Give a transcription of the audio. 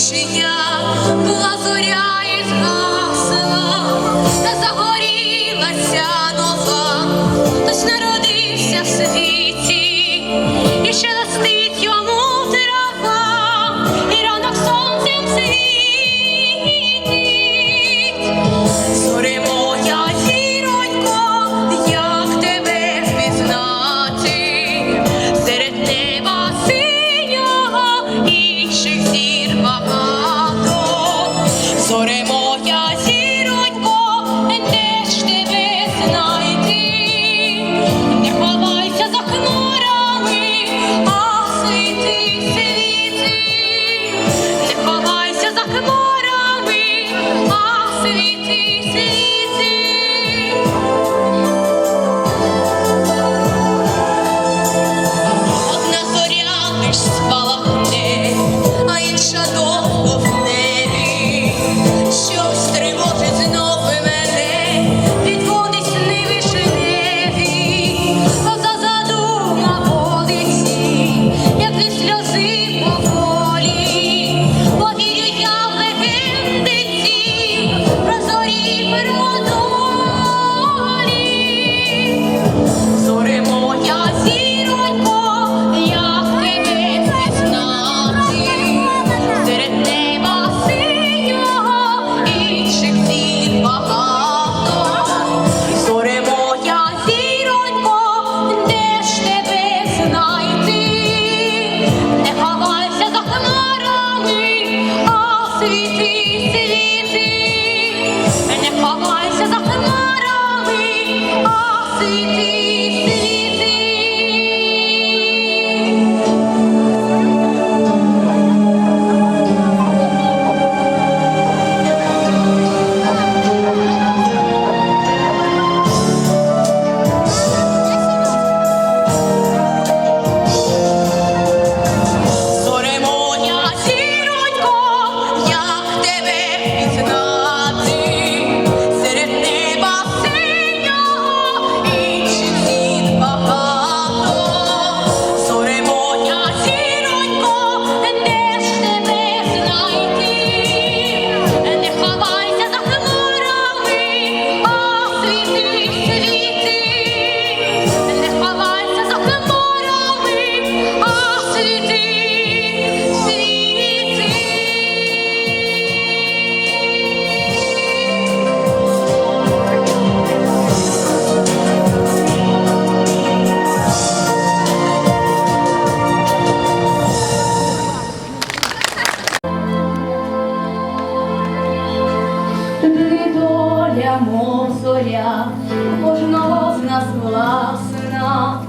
тишиня була зоря. Зоря, кожного з нас була зоря,